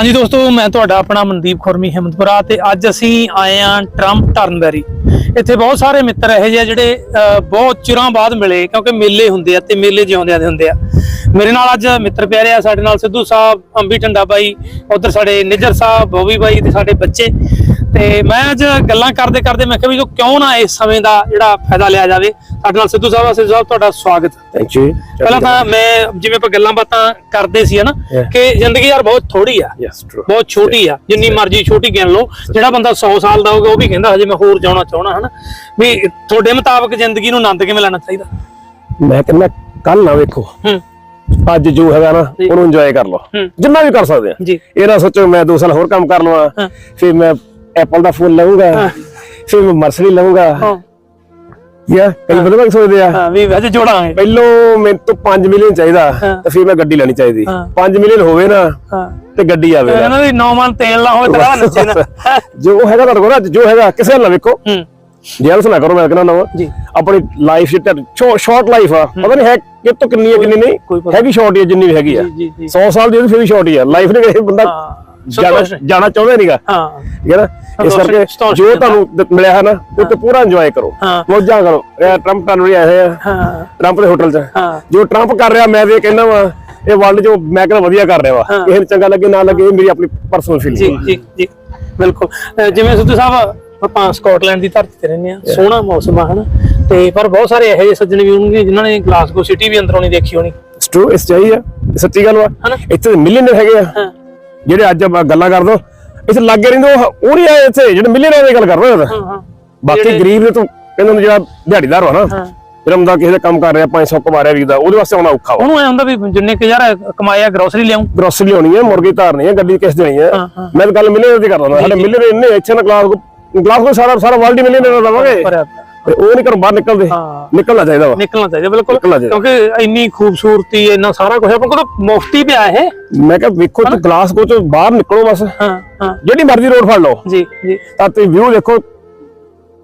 ਹਾਂਜੀ ਦੋਸਤੋ, ਮੈਂ ਤੁਹਾਡਾ ਆਪਣਾ ਮਨਦੀਪ ਖੁਰਮੀ ਹਿੰਮਤਪੁਰਾ ਤੇ ਅੱਜ ਅਸੀਂ ਆਏ ਆਂ ਟਰੰਪ ਟਰਨਬੈਰੀ ਇੱਥੇ ਬਹੁਤ ਸਾਰੇ ਮਿੱਤਰ ਇਹੋ ਜਿਹੇ ਆ ਜਿਹੜੇ ਬਹੁਤ ਚਿਰਾਂ ਬਾਅਦ ਮਿਲੇ, ਕਿਉਂਕਿ ਮੇਲੇ ਹੁੰਦੇ ਆ ਤੇ ਮੇਲੇ ਜਿਉਂਦਿਆਂ ਦੇ ਹੁੰਦੇ ਆ। ਮੇਰੇ ਨਾਲ ਅੱਜ ਮਿੱਤਰ ਪਿਆਰੇ ਆ ਸਾਡੇ ਨਾਲ ਸਿੱਧੂ ਸਾਹਿਬ, ਅੰਬੀ ਢੰਡਾ ਬਾਈ ਉਧਰ ਸਾਡੇ ਨਿੱਜਰ ਸਾਹਿਬ ਬੋਬੀ ਬਾਈ ਤੇ ਸਾਡੇ ਬੱਚੇ। ਤੇ ਮੈਂ ਅੱਜ ਗੱਲਾਂ ਕਰਦੇ ਕਰਦੇ ਮੈਂ ਕਿਹਾ ਵੀ ਜੋ ਕਿਉਂ ਨਾ ਇਸ ਸਮੇਂ ਦਾ ਜਿਹੜਾ ਫਾਇਦਾ ਲਿਆ ਜਾਵੇ ਸਾਡੇ ਨਾਲ ਸਿੱਧੂ ਸਾਹਿਬ ਸਿੱਧੂ ਸਾਹਿਬ ਤੁਹਾਡਾ ਸਵਾਗਤ। ਥੈਂਕ ਯੂ ਪਹਿਲਾਂ ਤਾਂ ਮੈਂ ਜਿਵੇਂ ਆਪਾਂ ਗੱਲਾਂ ਬਾਤਾਂ ਕਰਦੇ ਸੀ ਹਨਾ. ਕਿ ਜ਼ਿੰਦਗੀ ਯਾਰ ਬਹੁਤ ਥੋੜੀ ਆ। ਬਹੁਤ ਛੋਟੀ ਆ ਜਿੰਨੀ ਮਰਜ਼ੀ ਛੋਟੀ ਗਿਣ ਲਓ। ਜਿਹੜਾ ਬੰਦਾ 100 ਸਾਲ ਦਾ ਹੋਊਗਾ ਉਹ ਵੀ ਕਹਿੰਦਾ ਹਜੇ ਮੈਂ ਹੋਰ ਜਾਣਾ ਚਾਹਣਾ ਹਨਾ। ਵੀ ਤੁਹਾਡੇ ਮੁਤਾਬਕ ਜ਼ਿੰਦਗੀ ਨੂੰ ਆਨੰਦ ਕਿਵੇਂ ਲੈਣਾ ਚਾਹੀਦਾ? ਮੈਂ ਕਹਿੰਦਾ ਕੱਲ ਨਾ ਵੇਖੋ। ਹੂੰ। ਅੱਜ ਜੋ ਹੈਗਾ ਨਾ। ਉਹਨੂੰ ਇੰਜੋਏ ਕਰ ਲਓ। ਜਿੰਨਾ ਵੀ ਕਰ ਸਕਦੇ ਆ। ਇਹ ਨਾ ਸੋਚੋ ਮੈਂ 2 ਸਾਲ ਹੋਰ ਕੰਮ ਕਰ ਲਵਾਂ। ਫਿਰ ਮੈਂ ਐਪਲ ਦਾ ਫੋਨ ਲਵਾਂਗਾ। ਫਿਰ ਮੈਂ ਮਰਸਡੀ ਲਵਾਂਗਾ ਯਾ ਕਈ ਬੰਦੇ ਕੀ ਸੋਚਦੇ ਆ? ਹਾਂ ਵੀ ਹਜੇ ਜੋੜਾਂਗੇ। ਪਹਿਲੋਂ ਮੈਨੂੰ ਤੋਂ 5 ਮਿਲੀਅਨ ਚਾਹੀਦਾ। ਤੇ ਫਿਰ ਮੈਂ ਗੱਡੀ ਲੈਣੀ ਚਾਹੀਦੀ। ਹਾਂ। 5 ਮਿਲੀਅਨ ਹੋਵੇ ਨਾ ਤੇ ਗੱਡੀ ਆਵੇ ਇਹਨਾਂ ਦੀ ਨੌ ਮਨ ਤੇਲ ਨਾ ਹੋਵੇ ਤਰਾ ਨੱਚੇ ਨਾ। ਜੋ ਹੈਗਾ ਤੁਹਾਡੇ ਕੋਲ ਜੋ ਹੈਗਾ ਕਿਸੇ ਨਾਲ ਵੇਖੋ। ਹੂੰ। ਜੈਲਸ ਨਾ ਕਰੋ ਮੈਂ ਕਹਿੰਦਾ ਨਾ ਜੀ। ਆਪਣੀ ਲਾਈਫ ਚ ਸ਼ਾਰਟ ਲਾਈਫ ਆ। ਪਤਾ ਨਹੀਂ ਹੈ ਕਿ ਤੋਂ ਕਿੰਨੀ ਹੈ ਕਿੰਨੀ ਨਹੀਂ। ਹੈਗੀ ਸ਼ਾਰਟ ਹੀ ਜਿੰਨੀ ਵੀ ਹੈਗੀ ਆ। ਜੀ ਜੀ ਜੀ। 100 ਸਾਲ ਦੀ ਫਿਰ ਵੀ ਸ਼ਾਰਟ ਹੀ ਆ। ਲਾਈਫ ਨੇ ਕਿਸੇ ਬੰਦਾ ਜਾਣਾ ਚਾਹੁੰਦਾ ਨਹੀਂਗਾ ਹਾਂ। ਠੀਕ ਹੈ ਨਾ? ਇਸ ਕਰਕੇ ਜੋ ਤੁਹਾਨੂੰ ਮਿਲਿਆ ਹੈ ਨਾ ਉਹ ਤੇ ਪੂਰਾ ਇੰਜੋਏ ਕਰੋ। ਮੌਜਾਂ ਕਰੋ। ਇਹ ਟਰੰਪ ਟਨ ਵੀ ਆਏ ਆ। ਹਾਂ। ਟਰੰਪ ਦੇ ਹੋਟਲ 'ਚ। ਜੋ ਟਰੰਪ ਕਰ ਰਿਹਾ ਮੈਂ ਇਹ ਕਹਿੰਦਾ ਵਾ ਇਹ ਵਰਲਡ 'ਚ ਮੈਂ ਕਹਿੰਦਾ ਵਧੀਆ ਕਰ ਰਿਹਾ ਵਾ। ਕਿਸੇ ਨੂੰ ਚੰਗਾ ਲੱਗੇ ਨਾ ਲੱਗੇ ਇਹ ਮੇਰੀ ਆਪਣੀ ਪਰਸਨਲ ਜੀ ਫੀਲਿੰਗ ਜੀ ਜੀ। ਬਿਲਕੁਲ। ਅਹ ਜਿਵੇਂ ਸਿੱਧੂ ਸਾਹਿਬ ਆਪਾਂ ਸਕਾਟਲੈਂਡ ਦੀ ਧਰਤੀ ਤੇ ਰਹਿੰਦੇ ਆ ਸੋਹਣਾ ਮੌਸਮ ਆ ਹਨਾ? ਤੇ ਪਰ ਬਹੁਤ ਸਾਰੇ ਇਹੋ ਜਿਹੇ ਸੱਜਣ ਵੀ ਹੋਣਗੇ ਜਿਨ੍ਹਾਂ ਨੇ ਗਲਾਸਗੋ ਸਿਟੀ ਵੀ ਅੰਦਰੋਂ ਨਹੀਂ ਦੇਖੀ ਹੋਣੀ। ਟਰੂ ਇਸ ਚਾਹੀ ਆ। ਇਹ ਸੱਚੀ ਗੱਲ ਵਾ? ਇੱਥੇ ਮਿਲੀਅਨਰ ਹੈਗੇ ਆ। ਜਿਹੜੇ ਅੱਜ ਆਪਾਂ ਗੱਲਾਂ ਕਰਦੇ ਇੱਥੇ ਲੱਗੇ ਰਹਿੰਦੇ ਉਹ ਉਹ ਨਹੀਂ ਆਏ ਇੱਥੇ ਜਿਹੜੇ ਮਿਲੀਅਨਰ ਦੀ ਗੱਲ ਕਰ ਰਹੇ ਹੋ ਹਾਂ ਹਾਂ। ਬਾਕੀ ਗਰੀਬ ਨੇ ਤੂੰ ਕਹਿੰਦੇ ਨੇ ਜਿਹੜਾ ਦਿਹਾੜੀਦਾਰ ਨਾ ਹਾਂ। ਜਿਹੜਾ ਬੰਦਾ ਕਿਸੇ ਦਾ ਕੰਮ ਕਰ ਰਿਹਾ 500 ਕਮਾ ਰਿਹਾ ਵੀਦਾ ਉਹਦੇ ਵਾਸਤੇ ਆਉਣਾ ਔਖਾ ਉਹਨੂੰ ਐ ਹੁੰਦਾ ਵੀ ਜਿੰਨੇ ਕੁ ਯਾਰ ਕਮਾਇਆ ਗਰੋਸਰੀ ਲਿਆਉਂ। ਗਰੋਸਰੀ ਲਿਆਉਣੀ ਹੈ ਮੁਰਗੀ ਧਾਰਨੀ ਹੈ ਗੱਡੀ ਕਿਸ ਦੇਣੀ ਹੈ। ਮੈਂ ਤਾਂ ਗੱਲ ਮਿਲੀਅਨਰ ਦੀ ਕਰਦਾ ਹੁੰਦਾ ਸਾਡੇ ਮਿਲੀਅਨਰ ਇੰਨੇ ਇੱਥੇ ਨਾ ਕਲਾਸ ਕਲਾਸ ਕੋ ਸਾਰਾ ਸਾਰਾ ਵਰਲਡ ਹੀ ਮਿਲੀਅਨਰ ਦਵਾਂਗੇ। ਤੇ ਉਹ ਨਹੀਂ ਘਰੋਂ ਬਾਹਰ ਨਿਕਲਦੇ। ਨਿਕਲਣਾ ਚਾਹੀਦਾ ਵਾ। ਨਿਕਲਣਾ ਚਾਹੀਦਾ ਬਿਲਕੁਲ। ਕਿਉਂਕਿ ਇੰਨੀ ਖੂਬਸੂਰਤੀ ਇੰਨਾ ਸਾਰਾ ਕੁਝ ਆਪਾਂ ਕੋਲ ਮੁਫਤੀ ਪਿਆ ਇਹ। ਮੈਂ ਕਿਹਾ ਵੇਖੋ ਤੂੰ ਗਲਾਸ ਕੋ ਚੋਂ ਬਾਹਰ ਨਿਕਲੋ ਬਸ। ਹਾਂ ਹਾਂ। ਜਿਹੜੀ ਮਰਜ਼ੀ ਰੋਡ ਫੜ ਲਓ। ਜੀ ਜੀ। ਤਾਂ ਤੁਸੀਂ ਵਿਊ ਦੇਖੋ।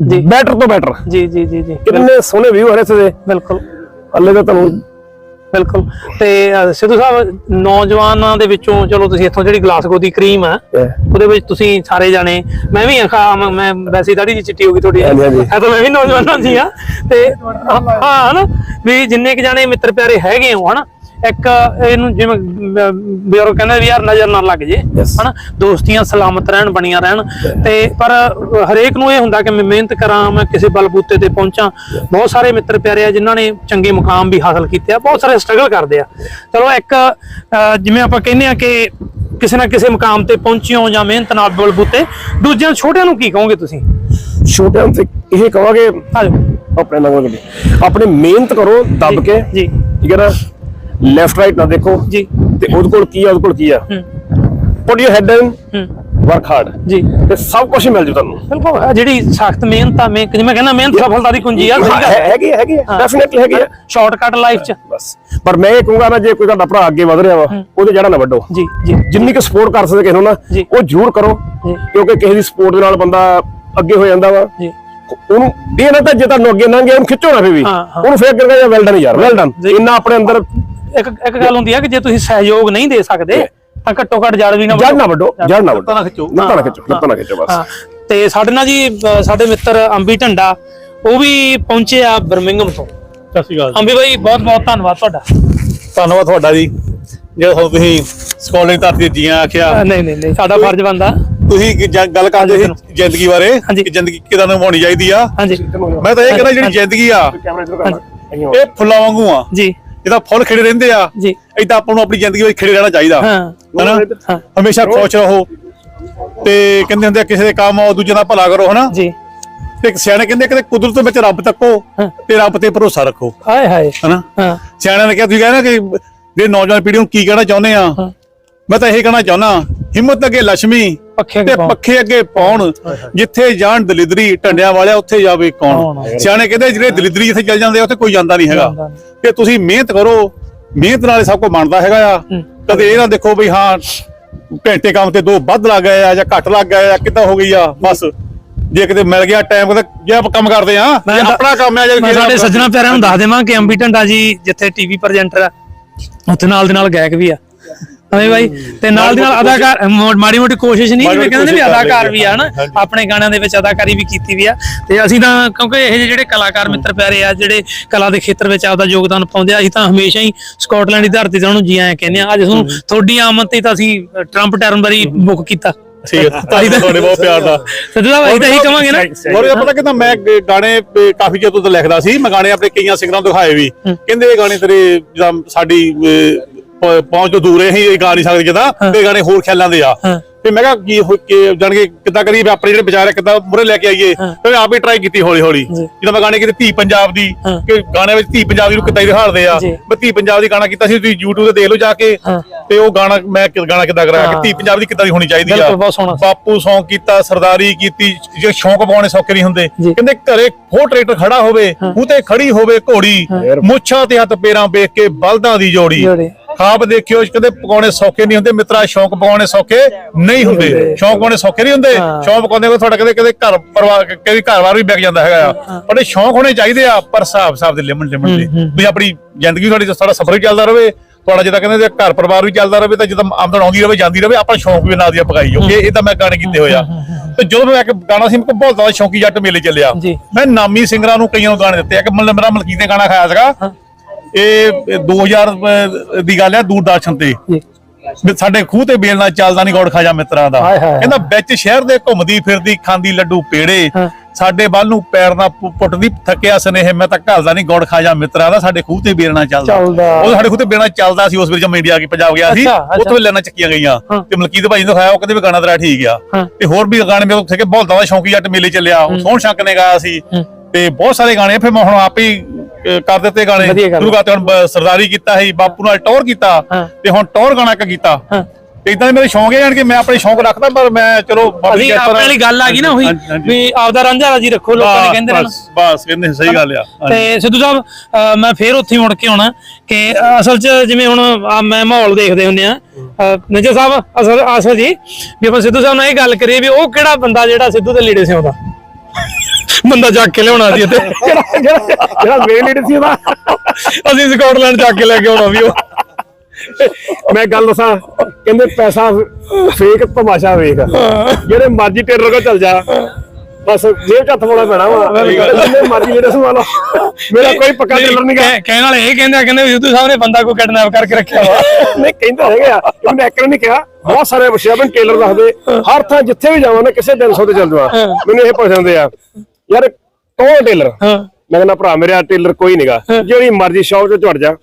ਜੀ। ਬੈਟਰ ਤੋਂ ਬੈਟਰ ਜੀ ਜੀ ਜੀ ਜੀ। ਕਿੰਨੇ ਸੋਹਣੇ ਵਿਊ ਇੱਥੇ ਦੇ। ਬਿਲਕੁਲ। ਅੱਲੇ ਤਾਂ ਤੁਹਾਨੂੰ ਬਿਲਕੁਲ। ਤੇ ਸਿੱਧੂ ਸਾਹਿਬ ਨੌਜਵਾਨਾਂ ਦੇ ਵਿੱਚੋਂ ਚਲੋ ਤੁਸੀਂ ਇੱਥੋਂ ਜਿਹੜੀ ਗਲਾਸਗੋ ਦੀ ਕਰੀਮ ਆ ਉਹਦੇ ਵਿੱਚ ਤੁਸੀਂ ਸਾਰੇ ਜਾਣੇ ਮੈਂ ਵੀ ਆਖਾ ਮੈਂ- ਵੈਸੇ ਦਾੜੀ ਜੀ ਚਿੱਟੀ ਹੋ ਗਈ ਤੁਹਾਡੀ। ਹਾਂਜੀ, ਹਾਂਜੀ। ਤਾਂ ਮੈਂ ਵੀ ਨੌਜਵਾਨਾਂ ਸੀ ਆ। ਤੇ ਹਾਂ ਹਨਾ? ਵੀ ਜਿੰਨੇ ਕ ਜਾਣੇ ਮਿੱਤਰ ਪਿਆਰੇ ਹੈਗੇ ਹੋ ਹਨਾ? ਇੱਕ ਇਹਨੂੰ ਜਿਵੇਂ ਬਜ਼ੁਰਗ ਕਹਿੰਦੇ ਵੀ ਯਾਰ ਨਜ਼ਰ ਨਾ ਲੱਗ ਜੇ. ਹਨਾ? ਦੋਸਤੀਆਂ ਸਲਾਮਤ ਰਹਿਣ ਬਣੀਆਂ ਰਹਿਣ। ਤੇ ਪਰ ਹਰੇਕ ਨੂੰ ਇਹ ਹੁੰਦਾ ਕਿ ਮੈਂ ਮਿਹਨਤ ਕਰਾਂ ਮੈਂ ਕਿਸੇ ਬਲਬੂਤੇ ਤੇ ਪਹੁੰਚਾਂ। ਬਹੁਤ ਸਾਰੇ ਮਿੱਤਰ ਪਿਆਰੇ ਆ ਜਿਨ੍ਹਾਂ ਨੇ ਚੰਗੇ ਮੁਕਾਮ ਵੀ ਹਾਸਲ ਕੀਤੇ ਆ। ਬਹੁਤ ਸਾਰੇ ਸਟਰਗਲ ਕਰਦੇ ਆ। ਚਲੋ ਇੱਕ ਜਿਵੇਂ ਆਪਾਂ ਕਹਿੰਦੇ ਆ ਕਿ ਕਿਸੇ ਨਾ ਕਿਸੇ ਮੁਕਾਮ ਤੇ ਪਹੁੰਚਿਓ ਜਾਂ ਮਿਹਨਤ ਨਾਲ ਬਲਬੂਤੇ। ਦੂਜਿਆਂ ਛੋਟਿਆਂ ਨੂੰ ਕੀ ਕਹੋਗੇ ਤੁਸੀਂ? ਛੋਟਿਆਂ ਤੇ ਇਹ ਕਹਾਂਗੇ ਆਪਣੇ ਨਾਲ ਆਪਣੇ ਮਿਹਨਤ ਕਰੋ ਦੱਬ ਕੇ। ਜੀ। ਠੀਕ ਹੈ ਨਾ? ਲੈਫਟ ਰਾਈਟ ਨਾ ਦੇਖੋ। ਜੀ। ਤੇ ਉਹਦੇ ਕੋਲ ਕੀ ਆ ਉਹਦੇ ਕੋਲ ਕੀ ਆ? ਹੂੰ। ਪੁੱਟ ਯੂਰ ਹੈਡ ਇਨ ਹੂੰ। ਵਰਕ ਹਾਰਡ ਜੀ। ਤੇ ਸਭ ਕੁਝ ਮਿਲ ਜੂ ਤੁਹਾਨੂੰ। ਬਿਲਕੁਲ ਆਹ ਜਿਹੜੀ ਸਖਤ ਮਿਹਨਤ ਆ ਮੈਂ ਜਿਵੇਂ ਕਹਿੰਦਾ ਮਿਹਨਤ ਸਫਲਤਾ ਦੀ ਕੁੰਜੀ ਆ ਹੈ- ਹੈਗੀ ਹੈਗੀ ਡੈਫੀਨਿਟਲੀ ਹੈਗੀ ਸ਼ਾਰਟਕਟ ਲਾਈਫ ਚ। ਬਸ। ਪਰ ਮੈਂ ਇਹ ਕਹੂੰਗਾ ਨਾ ਜੇ ਕੋਈ ਤੁਹਾਡਾ ਭਰਾ ਅੱਗੇ ਵਧ ਰਿਹਾ ਵਾ ਉਹਦੇ ਜੜਾ ਨਾ ਵੱਡੋ। ਜੀ ਜੀ। ਜਿੰਨੀ ਕੁ ਸਪੋਰਟ ਕਰ ਸਕਦੇ ਕਿਸੇ ਨੂੰ ਨਾ ਜੀ। ਉਹ ਜ਼ਰੂਰ ਕਰੋ। ਜੀ। ਕਿਉਂਕਿ ਕਿਸੇ ਦੀ ਸਪੋਰਟ ਦੇ ਨਾਲ ਬੰਦਾ ਅੱਗੇ ਹੋ ਜਾਂਦਾ ਵਾ। ਜੀ। ਉਹਨੂੰ ਇਹ ਨਾ ਤਾਂ ਜੇ ਤੁਹਾਨੂੰ ਅੱਗੇ ਲੰਘ ਗਿਆ ਉਹਨੂੰ ਖਿੱਚੋ ਨਾ ਫੇ ਵੀ। ਹਾਂ, ਹਾਂ। ਉਹਨੂੰ ਫੇਰ ਕਰੇਗਾ ਜਾਂ ਵੈਲ ਡਨ ਯਾਰ ਵੈਲ ਡਨ ਜੀ। ਇੰਨਾ ਆਪਣੇ ਅੰਦਰ ਇੱਕ ਇੱਕ ਗੱਲ ਹੁੰਦੀ ਆ ਕਿ ਜੇ ਤੁਸੀਂ ਸਹਿਯੋਗ ਨਹੀਂ ਦੇ ਸਕਦੇ ਤਾਂ ਘੱਟੋ ਘੱਟ ਜੜ ਵੀ ਨਾ ਜੜ ਨਾ ਵੱਡੋ ਜੜ ਨਾ ਵੱਡੋ ਲੱਤਾਂ ਨਾ ਖਿੱਚੋ। ਲੱਤਾਂ ਨਾ ਖਿੱਚੋ ਲੱਤਾਂ ਨਾ ਖਿੱਚੋ ਬਸ। ਹਾਂ। ਤੇ ਸਾਡੇ ਨਾਲ ਜੀ ਸਾਡੇ ਮਿੱਤਰ ਅੰਬੀ ਢੰਡਾ ਉਹ ਵੀ ਪਹੁੰਚੇ ਆ ਬਰਮਿੰਗਮ ਤੋਂ। ਸਤਿ ਸ਼੍ਰੀ ਅਕਾਲ ਅੰਬੀ ਬਾਈ ਬਹੁਤ ਬਹੁਤ ਧੰਨਵਾਦ ਤੁਹਾਡਾ। ਧੰਨਵਾਦ ਤੁਹਾਡਾ ਜੀ। ਜੇ ਹੁਣ ਤੁਸੀਂ ਸਕਾਲਿੰਗ ਧਰਤੀ ਜੀਆਂ ਆਖਿਆ। ਨਹੀਂ ਨਹੀਂ ਨਹੀਂ ਸਾਡਾ ਫਰਜ਼ ਬੰਦਾ ਤੁਸੀਂ ਗੱਲ ਕਰਦੇ ਸੀ ਜ਼ਿੰਦਗੀ ਬਾਰੇ। ਕਿ ਜ਼ਿੰਦਗੀ ਕਿਦਾਂ ਨਿਭਾਉਣੀ ਚਾਹੀਦੀ ਆ? ਹਾਂਜੀ। ਮੈਂ ਤਾਂ ਇਹ ਕਹਿੰਦਾ ਜਿਹੜੀ ਜ਼ਿੰਦਗੀ ਆ ਇਹ ਫੁੱਲਾਂ ਵਾਂਗੂ ਆ। ਜੀ। ਜਿੱਦਾਂ ਫੁੱਲ ਖਿੜੇ ਰਹਿੰਦੇ ਆ ਜੀ। ਏਦਾਂ ਆਪਾਂ ਨੂੰ ਆਪਣੀ ਜ਼ਿੰਦਗੀ ਵਿੱਚ ਖਿੜੇ ਰਹਿਣਾ ਚਾਹੀਦਾ। ਹਾਂ ਹਨਾ? ਹਮੇਸ਼ਾ ਖੁਸ਼ ਰਹੋ। ਤੇ ਕਹਿੰਦੇ ਹੁੰਦੇ ਆ ਕਿਸੇ ਦੇ ਕੰਮ ਆਓ ਦੂਜੇ ਦਾ ਭਲਾ ਕਰੋ ਹਨਾ? ਜੀ। ਤੇ ਸਿਆਣੇ ਕਹਿੰਦੇ ਕਿ ਕੁਦਰਤ ਵਿੱਚ ਰੱਬ ਤੱਕੋ। ਤੇ ਰੱਬ ਤੇ ਭਰੋਸਾ ਰੱਖੋ। ਹਾਏ ਹਾਏ। ਹਨਾ? ਸਿਆਣਿਆਂ ਨੇ ਕਿਹਾ ਤੁਸੀਂ ਕਹਿੰਦੇ ਕਿ ਜੇ ਨੌਜਵਾਨ ਪੀੜ੍ਹੀ ਨੂੰ ਕੀ ਕਹਿਣਾ ਚਾਹੁੰਦੇ ਆ। ਮੈਂ ਤਾਂ ਇਹ ਕਹਿਣਾ ਚਾਹੁੰਦਾ ਹਿੰਮਤ ਅੱਗੇ ਲక్ష్ਮੀ ਪੱਖੇ ਤੇ। ਪੱਖੇ ਅੱਗੇ ਪਾਉਣ ਜਿੱਥੇ ਜਾਣ ਦਲਿਦਰੀ ਢੰਡਿਆਂ ਵਾਲਿਆ ਉੱਥੇ ਜਾਵੇ ਕੌਣ? ਸਿਆਣੇ ਕਹਿੰਦੇ ਜਿਹੜੇ ਦਲਿਦਰੀ ਜਿੱਥੇ ਚੱਲ ਜਾਂਦੇ ਉੱਥੇ ਕੋਈ ਜਾਂਦਾ ਨਹੀਂ ਹੈਗਾ। ਕਿ ਤੁਸੀਂ ਮਿਹਨਤ ਕਰੋ। ਮਿਹਨਤ ਨਾਲ ਸਭ ਕੁਝ ਬਣਦਾ ਹੈਗਾ ਆ। ਕਦੇ ਇਹ ਨਾ ਦੇਖੋ ਵੀ ਹਾਂ ਘੰਟੇ ਕੰਮ ਤੇ ਦੋ ਵੱਧ ਲੱਗ ਗਏ ਆ ਜਾਂ ਘੱਟ ਲੱਗ ਗਏ ਆ ਕਿੱਦਾਂ ਹੋ ਗਈ ਆ? ਬਸ। ਜੇ ਕਿਤੇ ਮਿਲ ਗਿਆ ਟਾਈਮ ਕਿਤੇ ਜੇ ਆਪਾਂ ਕੰਮ ਕਰਦੇ ਆ ਜੇ ਤਾਂ- ਆਪਣਾ ਕੰਮ ਆ ਜੇ ਸਾਡੇ ਸੱਜਣਾ ਪਿਆਰਿਆਂ ਨੂੰ ਦੱਸ ਦੇਵਾਂ ਕਿ ਅੰਬੀ ਢੰਡਾ ਜੀ ਜਿੱਥੇ ਟੀਵੀ ਪ੍ਰੈਜ਼ੈਂਟਰ ਆ ਉੱਥੇ ਨਾਲ ਦੇ ਨਾਲ ਗਾਇਕ ਵੀ ਆ। ਹਾਂ ਬਾਈ ਤੇ ਨਾਲ ਦੀ ਨਾਲ ਅਦਾਕਾਰ ਮਾੜੀ ਮੋਟੀ ਕੋਸ਼ਿਸ਼ ਨਹੀਂ ਜਿਵੇਂ ਕਹਿੰਦੇ ਨੇ ਵੀ ਅਦਾਕਾਰ ਵੀ ਆ ਹਨਾ। ਆਪਣੇ ਗਾਣਿਆਂ ਦੇ ਵਿੱਚ ਅਦਾਕਾਰੀ ਵੀ ਕੀਤੀ ਵੀ ਆ। ਤੇ ਅਸੀਂ ਤਾਂ ਕਿਉਂਕਿ ਇਹ ਜਿਹੇ ਜਿਹੜੇ ਕਲਾਕਾਰ ਮਿੱਤਰ ਪਿਆਰੇ ਆ ਜਿਹੜੇ ਕਲਾ ਦੇ ਖੇਤਰ ਵਿੱਚ ਆਪਦਾ ਯੋਗਦਾਨ ਪਾਉਂਦੇ ਆ ਅਸੀਂ ਤਾਂ ਹਮੇਸ਼ਾ ਹੀ ਸਕਾਟਲੈਂਡ ਦੀ ਧਰਤੀ ਤੇ ਉਹਨੂੰ ਜੀ ਆਇਆਂ ਕਹਿੰਦੇ ਆ। ਅੱਜ ਤੁਹਾਨੂੰ ਤੁਹਾਡੀ ਆਮਦ ਤੇ ਤਾਂ ਅਸੀਂ ਟਰੰਪ ਟਰਨਬਰੀ ਬੁੱਕ ਕੀਤਾ। ਠੀਕ ਹੈ। ਤੁਹਾਡੇ ਬਹੁਤ ਪਿਆਰ ਦਾ। ਸਾਹਿਬ ਅਸੀਂ ਤਾਂ ਇਹੀ ਕਵਾਂਗੇ ਨਾ ਹੋਰ ਇਹ ਪਤਾ ਕਿਦਾਂ ਮੈਂ ਗਾਣੇ ਕਾਫੀ ਚਿਰ ਤੋਂ ਲਿਖਦਾ ਸੀ। ਮੈਂ ਗਾਣੇ ਆਪਣੇ ਕਈਆਂ ਸਿੰਗਰਾਂ ਦਿਖਾਏ ਵੀ। ਕਹਿੰਦੇ ਇਹ ਗਾਣੇ ਤੇਰੇ ਜਿੱਦਾਂ ਸਾਡੀ ਪਹੁੰਚ ਤੋਂ ਦੂਰ ਹੈ ਅਸੀਂ ਇਹ ਗਾ ਨਹੀਂ ਸਕਦੇ ਜਿੱਦਾਂ ਇਹ ਗਾਣੇ ਹੋਰ ਖਿਆਲਾਂ ਦੇ ਆ। ਤੇ ਮੈਂ ਕਿਹਾ ਕੀ ਹੋ ਕੇ ਜਾਣ ਕੇ ਕਿੱਦਾਂ ਕਰੀਏ ਵੀ ਆਪਣੇ ਜਿਹੜੇ ਵਿਚਾਰ ਆ ਕਿੱਦਾਂ ਮੁਰੇ ਲੈ ਕੇ ਆਈਏ ਤੇ ਮੈਂ ਆਪ ਹੀ ਟਰਾਈ ਕੀਤੀ ਹੌਲੀ ਹੌਲੀ ਜਦੋਂ ਮੈਂ ਗਾਣੇ ਕੀਤੇ ਧੀ ਪੰਜਾਬ ਦੀ। ਕਿ ਗਾਣੇ ਵਿੱਚ ਧੀ ਪੰਜਾਬ ਦੀ ਨੂੰ ਕਿੱਦਾਂ ਹੀ ਦਿਖਾੜਦੇ ਆ। ਮੈਂ ਧੀ ਪੰਜਾਬ ਦੀ ਗਾਣਾ ਕੀਤਾ ਸੀ ਤੁਸੀਂ YouTube ਤੇ ਦੇਖ ਲਓ ਜਾ ਕੇ। ਤੇ ਉਹ ਗਾਣਾ ਮੈਂ ਕਿ- ਗਾਣਾ ਕਿੱਦਾਂ ਕਰਾਇਆ ਕਿ ਧੀ ਪੰਜਾਬ ਦੀ ਕਿੱਦਾਂ ਦੀ ਹੋਣੀ ਚਾਹੀਦੀ ਆ ਸੀ। ਬਾਪੂ ਸੌਂਗ ਕੀਤਾ ਸਰਦਾਰੀ ਕੀਤੀ ਜੇ ਸ਼ੌਂਕ ਪਾਉਣੇ ਸੌਕੇ ਨਹੀਂ ਹੁੰਦੇ। ਕਹਿੰਦੇ ਘਰੇ ਫੋਰ ਟਰੈਕਟਰ ਖੜਾ ਹੋਵੇ ਉਤੇ ਖੜੀ ਹੋਵੇ ਘੋੜੀ ਮੁੱਛਾਂ ਤੇ ਹੱਥ ਪੇਰਾਂ ਵੇਖ ਕੇ ਬਲਦਾਂ ਦੀ ਜੋੜੀ। ਖਾਬ ਦੇਖਿਓ ਕਹਿੰਦੇ ਪਕਾਉਣੇ ਸੌਕੇ ਨਹੀਂ ਹੁੰਦੇ। ਮਿੱਤਰਾ ਸ਼ੌਂਕ ਪਕਾਉਣੇ ਸੌਕੇ ਨਹੀਂ ਹੁੰਦੇ। ਸ਼ੌਂਕ ਪਕਾਉਣੇ ਸੌਕੇ ਨਹੀਂ ਹੁੰਦੇ। ਸ਼ੌਂਕ ਪਕਾਉਂਦੇ ਕੋ ਤੁਹਾਡਾ ਕਦੇ ਕਦੇ ਘਰ ਪਰਿਵਾਰ ਕਦੇ ਘਰ-ਬਾਰ ਵੀ ਵਿਕ ਜਾਂਦਾ ਹੈਗਾ ਆ। ਪਰ ਇਹ ਸ਼ੌਂਕ ਹੋਣੇ ਚਾਹੀਦੇ ਆ ਪਰ ਹਿਸਾਬ ਹਿਸਾਬ ਦੇ ਲਿਮਟ ਲਿਮਟ ਦੇ। ਵੀ ਆਪਣੀ ਜ਼ਿੰਦਗੀ ਤੁਹਾਡੀ ਸਾਡਾ ਸਫ਼ਰ ਵੀ ਚੱਲਦਾ ਰਹੇ ਤੁਹਾਡਾ ਜਿੱਦਾਂ ਕਹਿੰਦੇ ਜੇ ਘਰ ਪਰਿਵਾਰ ਵੀ ਚੱਲਦਾ ਰਹੇ ਤਾਂ ਜਦੋਂ ਆਮਦਨ ਆਉਂਦੀ ਰਹੇ ਜਾਂਦੀ ਰਹੇ ਆਪਾਂ ਸ਼ੌਂਕ ਵੀ ਨਾਲ ਦੀ ਪਕਾਈ। ਜੋ ਇਹ ਤਾਂ ਮੈਂ ਗਾਣੇ ਕੀਤੇ ਹੋਇਆ ਤੇ ਜਦੋਂ ਮੈਂ ਇੱਕ ਗਾਣਾ ਸੀ ਕੋਲ ਬਹੁਤ ਜ਼ਿਆਦਾ ਸ਼ੌਂਕੀ ਜੱਟ ਮੇਲੇ ਚੱਲਿਆ। ਮੈਂ ਨਾਮੀ ਸਿੰਗਰਾਂ ਨੂੰ ਕਈਆਂ ਨੂੰ ਗਾਣੇ ਦਿੱਤੇ ਆ ਕਿ ਮਤਲਬ ਮੇਰਾ ਮਲਕੀਤ ਨੇ ਗਾਣਾ ਖਾਇਆ ਸੀਗਾ। ਇਹ ਇਹ 2000 ਰੁਪਏ ਦੀ ਗੱਲ ਆ ਦੂਰਦਰਸ਼ਨ ਤੇ ਸਾਡੇ ਖੂਹ ਤੇ ਬੇਲ ਨਾਲ ਚੱਲਦਾ ਨਹੀਂ ਗੌੜ ਖਾਜਾ ਮਿੱਤਰਾਂ ਦਾ। ਕਹਿੰਦਾ ਵਿੱਚ ਸ਼ਹਿਰ ਦੇ ਘੁੰਮਦੀ ਫਿਰਦੀ ਖਾਂਦੀ ਲੱਡੂ ਪੇੜੇ ਹਾਂ। ਸਾਡੇ ਵੱਲ ਨੂੰ ਪੈਰ ਨਾਲ ਪੁੱਟਦੀ ਥੱਕਿਆ ਸਨੇਹ ਮੈਂ ਤਾਂ ਘਲਦਾ ਨਹੀਂ ਗੌੜ ਖਾਜਾ ਮਿੱਤਰਾਂ ਦਾ ਸਾਡੇ ਖੂਹ ਤੇ ਬੇਲ ਨਾਲ ਚੱਲਦਾ। ਉਹ ਸਾਡੇ ਖੂਹ ਤੇ ਬੇਲ ਨਾਲ ਚੱਲਦਾ ਸੀ ਉਸ ਵੇਲੇ ਜਦ ਇੰਡੀਆ ਕੀ ਪੰਜਾਬ ਗਿਆ ਸੀ। ਉੱਥੋਂ ਲੈਣਾ ਚੱਕੀਆਂ ਗਈਆਂ ਹਾਂ। ਤੇ ਮਲਕੀਤ ਭਾਈ ਨੇ ਦਿਖਾਇਆ ਉਹ ਕਹਿੰਦੇ ਵੀ ਗਾਣਾ ਤੇਰਾ ਠੀਕ ਆ ਹਾਂ। ਤੇ ਹੋਰ ਵੀ ਗਾਣੇ ਮੇਰੇ ਕੋਲ ਸੀਗੇ ਬਹੁਤ ਜ਼ਿਆਦਾ ਸ਼ੌਂਕੀ ਜੱਟ ਮੇਲੇ ਚੱਲਿਆ ਉਹ ਸੋਹਣ ਸ਼ੰਕ ਨੇ ਗਾਇਆ ਸੀ ਤੇ ਬਹੁਤ ਸਾਰੇ ਗਾਣੇ ਫਿਰ ਮੈਂ ਹੁਣ ਆਪ ਹੀ ਅਹ, ਕਰ ਦਿੱਤੇ ਗਾਣੇ ਵਧੀਆ ਗੱਲ। ਸ਼ੁਰੂ ਕਰਤੇ ਹੁਣ ਬ- ਸਰਦਾਰੀ ਕੀਤਾ ਸੀ ਬਾਪੂ ਨਾਲ ਟੌਰ ਕੀਤਾ ਹਾਂ। ਤੇ ਹੁਣ ਟੌਰ ਗਾਣਾ ਇੱਕ ਕੀਤਾ ਹਾਂ। ਇਦਾਂ ਦੇ ਮੇਰੇ ਸ਼ੌਂਕ ਹੈ ਜਾਣ ਕੇ ਮੈਂ ਆਪਣੇ ਸ਼ੌਂਕ ਰੱਖਦਾ ਪਰ ਮੈਂ ਚਲੋ ਬਾਬੀ ਅਸੀਂ ਆਪਣੇ ਨਾਲ- ਵਾਲੀ ਗੱਲ ਆ ਗਈ ਨਾ ਉਹੀ ਹਾਂਜੀ, ਹਾਂਜੀ। ਵੀ ਆਪਦਾ ਰਾਂਝਾ ਰਾਜੀ ਰੱਖੋ ਲੋਕਾਂ ਨੇ ਕਹਿੰਦੇ ਨਾ। ਬਸ ਬਸ ਕਹਿੰਦੇ ਸਹੀ ਗੱਲ ਆ ਹਾਂਜੀ। ਤੇ ਸਿੱਧੂ ਸਾਹਿਬ ਅਹ ਮੈਂ ਫੇਰ ਉੱਥੇ ਹੀ ਮੁੜ ਕੇ ਆਉਣਾ ਕਿ ਅਹ ਅਸਲ 'ਚ ਜਿਵੇਂ ਹੁਣ ਆਹ ਮੈਂ ਮਾਹੌਲ ਦੇਖਦੇ ਹੁੰਦੇ ਆ ਨਜਰ ਸਾਹਿਬ ਅਸਲ ਅਸਲ ਜੀ ਵੀ ਆਪਾਂ ਸਿੱਧੂ ਸਾਹਿਬ ਨਾਲ ਇਹ ਗੱਲ ਕਰੀਏ ਵੀ ਉਹ ਕਿਹੜਾ ਬੰਦਾ ਜਿਹੜਾ ਸਿੱਧੂ ਦੇ ਲੀੜੇ ਸਿਆਉਂਦਾ ਬੰਦਾ ਚੱਕ ਕੇ ਲਿਆਉਣਾ ਸੀ ਇੱਥੇ। ਜਿਹੜਾ ਜਿਹੜਾ ਜਿਹੜਾ ਮੇਨ ਲੀਡਰ ਸੀ ਉਹਦਾ। ਅਸੀਂ ਸਕਾਟਲੈਂਡ ਚੱਕ ਕੇ ਲੈ ਕੇ ਆਉਣਾ ਵੀ ਉਹ। ਮੈਂ ਗੱਲ ਦੱਸਾਂ ਕਹਿੰਦੇ ਪੈਸਾ ਫੇਕ ਤਮਾਸ਼ਾ ਵੇਖ। ਜਿਹੜੇ ਮਰਜ਼ੀ ਟੇਲਰ ਕੋ ਚੱਲ ਜਾ। ਬਸ ਜੇਬ ਚ ਹੱਥ ਪਾਉਣਾ ਪੈਣਾ ਵਾ। ਜਿੰਨੇ ਮਰਜ਼ੀ ਲੀਡਰ ਸੰਭਾਲੋ ਮੇਰਾ ਕੋਈ ਪੱਕਾ ਟੇਲਰ ਨਹੀਂ ਗਾ ਕਹਿ- ਕਹਿਣ ਵਾਲੇ ਇਹ ਕਹਿੰਦੇ ਆ ਕਹਿੰਦੇ ਸਿੱਧੂ ਸਾਹਿਬ ਨੇ ਬੰਦਾ ਕੋਈ ਕਿਡਨੈਪ ਕਰਕੇ ਰੱਖਿਆ ਵਾ। ਨਹੀਂ ਕਹਿੰਦਾ ਹੈਗੇ ਉਹਨੇ ਇੱਕ ਨਹੀਂ ਕਿਹਾ। ਬਹੁਤ ਸਾਰੇ ਵਿਸ਼ਿਆਬਨ ਟੇਲਰ ਦੱਸਦੇ। ਹਰ ਥਾਂ ਜਿੱਥੇ ਵੀ ਜਾਵਾਂ ਨਾ ਕਿਸੇ ਦਿਨ ਤੇ ਚੱਲ ਜਾਵਾਂ। ਮੈਨੂੰ ਇਹ ਪੁੱਛਦੇ ਆ। ਯਾਰ ਕੌਣ ਟੇਲਰ? ਹਾਂ। ਮੈਂ ਕਹਿੰਦਾ ਭਰਾ ਮੇਰੇ ਆ ਟੇਲਰ ਕੋਈ ਨਹੀਂਗਾ ਜਿਹੜੀ ਮਰਜ਼ੀ ਸ਼ੌਪ ਚ ਝੜ ਜਾ।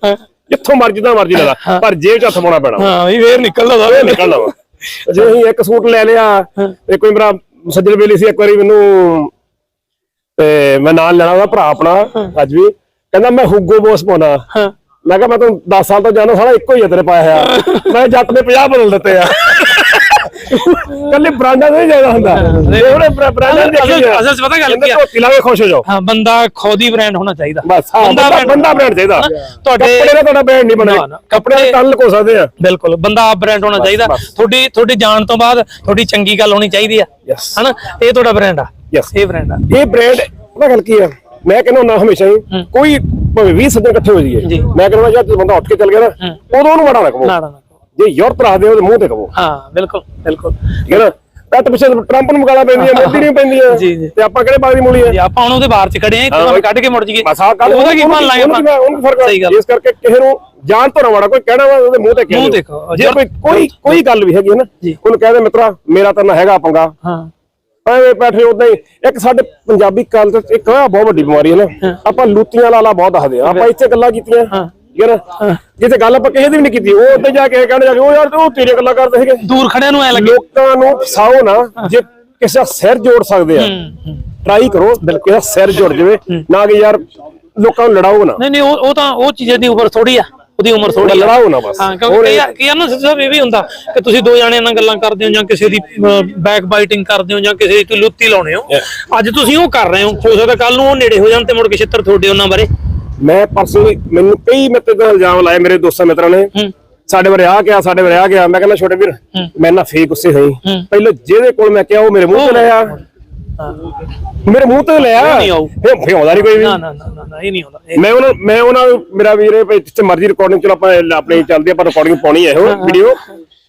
ਜਿੱਥੋਂ ਮਰਜ਼ੀ ਦਾ ਮਰਜ਼ੀ ਲੈ ਲਾ ਪਰ ਜੇਬ ਚ ਹੱਥ ਪਾਉਣਾ ਪੈਣਾ ਹਾਂ ਵੀ ਫੇਰ ਨਿਕਲਦਾ ਇਹ ਸਾਰੇ ਨਿਕਲਣਾ ਵਾ। ਜੇ ਅਸੀਂ ਇੱਕ ਸੂਟ ਲੈ ਲਿਆ ਤੇ ਕੋਈ ਮੇਰਾ ਸੱਜਣ ਵੇਲੇ ਸੀ ਇੱਕ ਵਾਰੀ ਮੈਨੂੰ ਤੇ ਮੈਂ ਨਾਲ ਲੈਣਾ ਉਹਦਾ ਭਰਾ ਆਪਣਾ ਅੱਜ ਵੀ। ਕਹਿੰਦਾ ਮੈਂ ਹੁੱਗੋ ਬੋਸ ਪਾਉਣਾ। ਹਾਂ। ਮੈਂ ਕਿਹਾ ਮੈਂ ਤੈਨੂੰ 10 ਸਾਲ ਤੋਂ ਜਾਣਾ ਸਾਰਾ ਇੱਕੋ ਹੀ ਆ ਤੇਰੇ ਪਾਇਆ ਹੋਇਆ ਮੈਂ ਜੱਟ ਨੇ 50 ਬਦਲ ਦਿੱਤੇ ਆ। ਕੱਲੇ ਬ੍ਰਾਂਡਾਂ ਦਾ ਨਹੀਂ ਜ਼ਿਆਦਾ ਹੁੰਦਾ। ਉਹਨੇ ਬ੍ਰਾਂਡਾਂ ਦੇ ਅਸਲ ਅਸਲ 'ਚ ਪਤਾ ਗੱਲ ਕੀ ਆ? ਧੋਤੀ ਲਾ ਕੇ ਖੁਸ਼ ਹੋ ਜਾਓ। ਹਾਂ ਬੰਦਾ ਖੁਦ ਬ੍ਰਾਂਡ ਹੋਣਾ ਚਾਹੀਦਾ। ਬਸ ਬੰਦਾ ਬੰਦਾ ਬ੍ਰਾਂਡ ਚਾਹੀਦਾ? ਤੁਹਾਡੇ ਕੱਪੜੇ ਦਾ ਤੁਹਾਡਾ ਬ੍ਰਾਂਡ ਨਹੀਂ ਬਣਿਆ। ਕੱਪੜੇ ਦਾ ਕੱਲ ਕੋ ਸਕਦੇ ਆ। ਬਿਲਕੁਲ ਬੰਦਾ ਆਪ ਬ੍ਰਾਂਡ ਹੋਣਾ ਚਾਹੀਦਾ। ਤੁਹਾਡੀ ਤੁਹਾਡੀ ਜਾਣ ਤੋਂ ਬਾਅਦ ਤੁਹਾਡੀ ਚੰਗੀ ਗੱਲ ਹੋਣੀ ਚਾਹੀਦੀ ਆ. ਹਨਾ? ਇਹ ਤੁਹਾਡਾ ਬ੍ਰਾਂਡ ਆ. ਇਹ ਬ੍ਰਾਂਡ ਆ। ਇਹ ਬ੍ਰਾਂਡ ਪਤਾ ਗੱਲ ਕੀ ਆ? ਮੈਂ ਕਹਿੰਦਾ ਹੁੰਦਾ ਹਮੇਸ਼ਾ ਹੀ ਕੋਈ ਭਾਵੇਂ 20 ਸੱਜਣ ਇਕੱਠੇ ਹੋ। ਜਾਈਏ। ਮੈਂ ਕਹਿੰਦਾ ਜਦੋਂ ਬੰਦਾ ਉੱਠ ਕੇ ਚੱਲ ਗਿਆ ਨਾ ਉਦੋਂ ਉਹਨੂੰ ਨਾ ਕਹੋ। ਨਾ ਨਾ। ਜੇ ਯੂਰਪ ਰੱਖਦੇ ਉਹਦੇ ਮੂੰਹ ਤੇ ਕਹੋ। ਹਾਂ ਬਿਲਕੁਲ ਬਿਲਕੁਲ। ਠੀਕ ਹੈ ਨਾ? ਕੱਟ ਪਿੱਛੇ ਟਰੰਪ ਨੂੰ ਮਗਾਲਾ ਪੈਂਦੀ ਹੈ ਮੋਦੀ ਨੂੰ ਪੈਂਦੀ ਹੈ। ਤੇ ਆਪਾਂ ਕਿਹੜੇ ਬਾਗ ਦੀ ਮੂਲੀ ਹੈ? ਜੇ ਆਪਾਂ ਹੁਣ ਉਹਦੇ ਬਾਹਰ ਚ ਖੜੇ ਆ ਭਾਵੇਂ ਕੱਢ ਕੇ ਮੁੜ ਜੀਏ ਆਹ ਗੱਲ ਉਹਦਾ ਕੀ ਉਹਨੂੰ ਮੰਨ ਲਾਂਗੇ ਉਹਨੂੰ ਆਪਾਂ? ਉਹਨੂੰ ਫ਼ਰਕ ਇਸ ਕਰਕੇ ਕਿਸੇ ਨੂੰ ਜਾਣ ਤੋਂ ਨਾ ਵੜਾ ਕੋਈ ਕਹਿਣਾ ਵਾ ਉਹਦੇ ਮੂੰਹ ਤੇ ਕਹਿ ਦਿਓ। ਜੇ ਕੋਈ ਕੋਈ ਕੋਈ ਗੱਲ ਵੀ ਹੈਗੀ ਹੈ ਨਾ। ਉਹਨੂੰ ਕਹਿ ਦੇ ਮਿੱਤਰਾ ਮੇਰਾ ਤਾਂ ਨਾ ਹੈਗਾ ਪੰਗਾ। ਹਾਂ। ਐਵੇਂ ਬੈਠੇ ਉਦਾਂ ਹੀ ਇੱਕ ਸਾਡੇ ਪੰਜਾਬੀ ਕਲਚਰ ਚ ਇੱਕ ਬਹੁਤ ਵੱਡੀ ਬਿਮਾਰੀ ਹੈ ਨਾ। ਆਪਾਂ ਲੂਤੀਆਂ ਲਾਲਾ ਬਹੁਤ ਦੱਸਦੇ ਆ ਆਪਾਂ ਇੱਥੇ ਗੱਲਾਂ ਕੀਤੀਆਂ। ਹਾਂ। ਠੀਕ ਹੈ। ਨਾ ਜਿੱਥੇ ਗੱਲ ਆਪਾਂ ਕਿਸੇ ਦੀ ਵੀ ਨਹੀਂ ਕੀਤੀ ਉਹ ਉੱਤੇ ਜਾ ਕੇ ਕਹਿਣ ਜਾ ਕੇ ਉਹ ਯਾਰ ਤੂੰ ਤੇਰੇ ਗੱਲਾਂ ਕਰਦੇ ਸੀਗੇ। ਦੂਰ ਖੜਿਆਂ ਨੂੰ ਐ ਲੱਗੇ। ਲੋਕਾਂ ਨੂੰ ਫਸਾਓ ਨਾ ਜੇ ਕਿਸੇ ਦਾ ਸਿਰ ਜੋੜ ਸਕਦੇ ਆ ਟਰਾਈ ਕਰੋ ਕਿਸੇ ਦਾ ਸਿਰ ਜੁੜ ਜਾਵੇ ਨਾ ਕਿ ਯਾਰ ਲੋਕਾਂ ਨੂੰ ਲੜਾਓ ਨਾ। ਨਹੀਂ ਨਹੀਂ ਉਹ ਉਹ ਤਾਂ ਉਹ ਚੀਜ਼ਾਂ ਦੀ ਉਮਰ ਥੋੜੀ ਆ ਉਹਦੀ ਉਮਰ ਥੋੜੀ ਲੜਾਓ ਨਾ ਬਸ। ਹਾਂ ਕਿਉਂਕਿ ਕਈ ਕਈ ਨਾ ਸਿੱਧੂ ਇਹ ਵੀ ਹੁੰਦਾ ਕਿ ਤੁਸੀਂ ਦੋ ਜਣਿਆਂ ਨਾਲ ਗੱਲਾਂ ਕਰਦੇ ਹੋ ਜਾਂ ਕਿਸੇ ਦੀ ਬੈਕ ਬਾਈਟਿੰਗ ਕਰਦੇ ਹੋ ਜਾਂ ਕਿਸੇ ਦੀ ਲੁੱਤੀ ਲਾਉਣੇ ਹੋ। ਅੱਜ ਤੁਸੀਂ ਉਹ ਕਰ ਰਹੇ ਹੋ ਹੋ ਸਕਦਾ ਕੱਲ ਨੂੰ ਉਹ ਨੇੜੇ ਹੋ ਜਾਣ ਤੇ ਮੁੜ ਕੇ ਛਿੱਤਰ ਤੁਹਾਡੇ ਉਹਨਾਂ ਬਾਰੇ। ਮੈਂ ਪਰਸੋਂ ਮੈਨੂੰ ਕਈ ਮੇਰੇ ਤੇ ਇਲਜ਼ਾਮ ਲਾਏ ਮੇਰੇ ਦੋਸਤਾਂ ਮਿੱਤਰਾਂ ਨੇ। ਸਾਡੇ ਬਾਰੇ ਆ ਗਿਆ ਸਾਡੇ ਬਾਰੇ ਆ ਗਿਆ। ਮੈਂ ਕਹਿੰਦਾ ਛੋਟੇ ਵੀਰ ਮੈਂ ਨਾ ਫੇਕ ਗੁੱਸੇ ਹੋਈ। ਪਹਿਲਾਂ ਜਿਹਦੇ ਕੋਲ ਮੈਂ ਕਿਹਾ ਉਹ ਮੇਰੇ ਮੂੰਹ ਤੇ ਲਾਇਆ ਹਾਂ। ਮੇਰੇ ਮੂੰਹ ਤੇ ਲਿਆ। ਨਹੀਂ ਆਊ। ਫੇ ਫੇ ਆਉਂਦਾ ਨਹੀਂ ਕੋਈ ਵੀ। ਨਾ ਨਾ ਨਾ ਇਹ ਨਹੀਂ ਹੁੰਦਾ ਇਹ- ਮੈਂ ਉਹਨਾਂ ਮੈਂ ਉਹਨਾਂ ਮੇਰਾ ਵੀਰੇ ਜਿੱਥੇ ਮਰਜ਼ੀ ਰਿਕਾਰਡਿੰਗ ਚਲੋ ਆਪਾਂ ਆਪਣੀ ਚੱਲਦੀ ਆਪਾਂ ਰਿਕਾਰਡਿੰਗ ਪਾਉਣੀ ਹੈ ਉਹ ਵੀਡੀਓ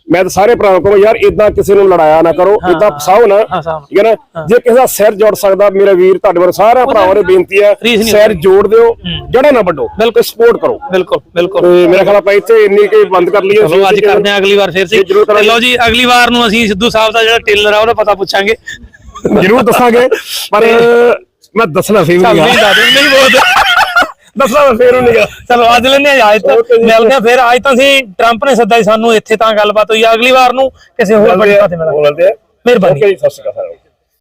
ਮੈਂ ਤਾਂ ਸਾਰੇ ਭਰਾਵਾਂ ਕੋਲ ਯਾਰ ਇਦਾਂ ਕਿਸੇ ਨੂੰ ਲੜਾਇਆ ਨਾ ਕਰੋ ਇਦਾਂ ਫਸਾਓ ਨਾ। ਠੀਕ ਹੈ ਨਾ? ਜੇ ਕਿਸੇ ਦਾ ਸਿਰ ਜੋੜ ਸਕਦਾ ਮੇਰਾ ਵੀਰ ਤੁਹਾਡੇ ਵੱਲ ਸਾਰਿਆਂ ਭਰਾਵਾਂ ਨੂੰ ਬੇਨਤੀ ਹੈ ਸਿਰ ਜੋੜ ਦਿਓ ਜੜਾ ਨਾ ਵੱਡੋ ਬਿਲਕੁਲ। ਸਪੋਰਟ ਕਰੋ। ਬਿਲਕੁਲ ਬਿਲਕੁਲ। ਮੇਰਾ ਖਿਆਲ ਆਪਾਂ ਇੱਥੇ ਇੰਨੀ ਕੇ ਬੰਦ ਕਰ ਲਈਏ ਚਲੋ ਅੱਜ ਕਰਦੇ ਹਾਂ ਅਗਲੀ ਵਾਰ ਫਿਰ ਸੀ। ਲਓ ਜੀ ਅਗਲੀ ਵਾਰ ਨੂੰ ਅਸੀਂ ਸਿੱਧੂ ਸਾਹਿਬ ਦਾ ਜਿਹੜਾ ਟੇਲਰ ਆ ਉਹਦਾ ਪਤਾ ਪੁੱਛਾਂਗੇ। ਜ਼ਰੂਰ ਦੱਸਾਂਗੇ ਪਰ ਮੈਂ ਦੱਸਣਾ ਫੇਰ ਨਹੀਂ ਨਹੀਂ ਬੋਲਦੇ ਦੱਸਣਾ ਮੈਂ ਫੇਰ ਨਹੀਂ ਗਾ ਚਲੋ ਅੱਜ ਲੈਣੇ ਇਜਾਜ਼ਤ Okay ਜੀ। ਮਿਲਦੇ ਹਾਂ ਫਿਰ। ਅੱਜ ਤਾਂ ਅਸੀਂ ਟਰੰਪ ਨੇ ਸੱਦਾ ਸੀ ਸਾਨੂੰ ਇੱਥੇ ਤਾਂ ਗੱਲਬਾਤ ਹੋਈ ਆ। ਅਗਲੀ ਵਾਰ ਨੂੰ ਕਿਸੇ ਹੋਰ ਬੜੀ ਪਾਤੇ ਮਿਲਾਂਗੇ। ਆ ਮਿਹਰਬਾਨੀ। ਓਕੇ ਜੀ ਸਤਿ ਸ਼੍ਰੀ ਅਕਾਲ। ਸਾਰਿਆਂ ਨੂੰ